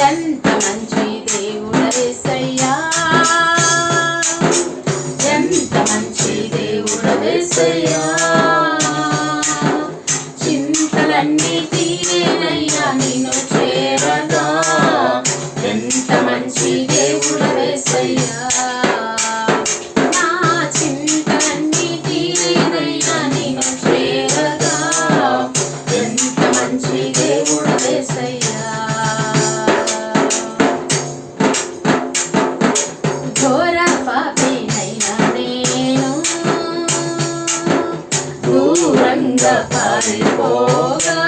ఎంత మంచి దేవుడు Oh, God.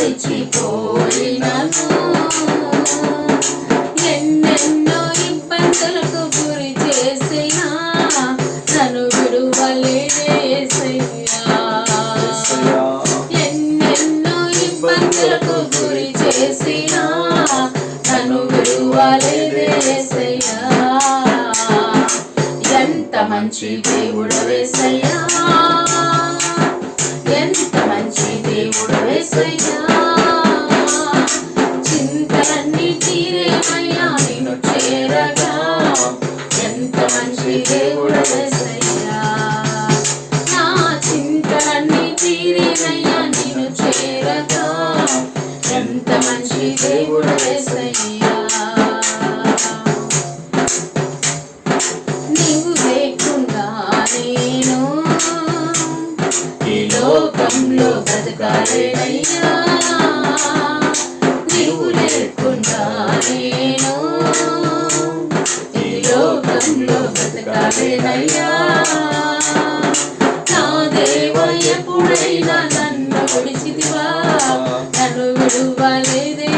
విడిచిపోయినను ఎన్నెన్నో ఇబ్బందులకు గురి చేసిన నన్ను విడువలేదేసయ్యా ఎన్నెన్నో ఇబ్బందులకు గురి చేసినా నన్ను విడువలేదేసయ్యా ఎంత మంచి దేవుడు వేసయ్యా ఎంత మంచి దేవుడు వేసయ్యా ఎంత మంచి దేవుడు వేసయ్యా నా చింతలన్నీ తీరేనయ్యా నిన్ను చేరగా. ఎంత మంచి దేవుడు వేసయ్యా నీవు లేకుండా నేను ఈ లోకంలో బ్రతకాలేనయ్యా లోకంలో బ్రతకాలేనయ్యా నా దేవ ఎప్పుడైనా నన్ను విడిచితివా నన్ను విడువలేదే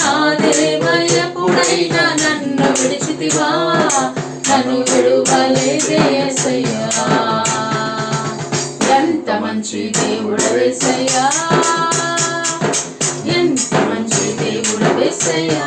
నా దేవ ఎప్పుడైనా నన్ను విడిచితివా నన్ను విడువలేదే ఎంత మంచి దేవుడు వేసయ్యా ఎంత మంచి దేవుడు వేసయ్యా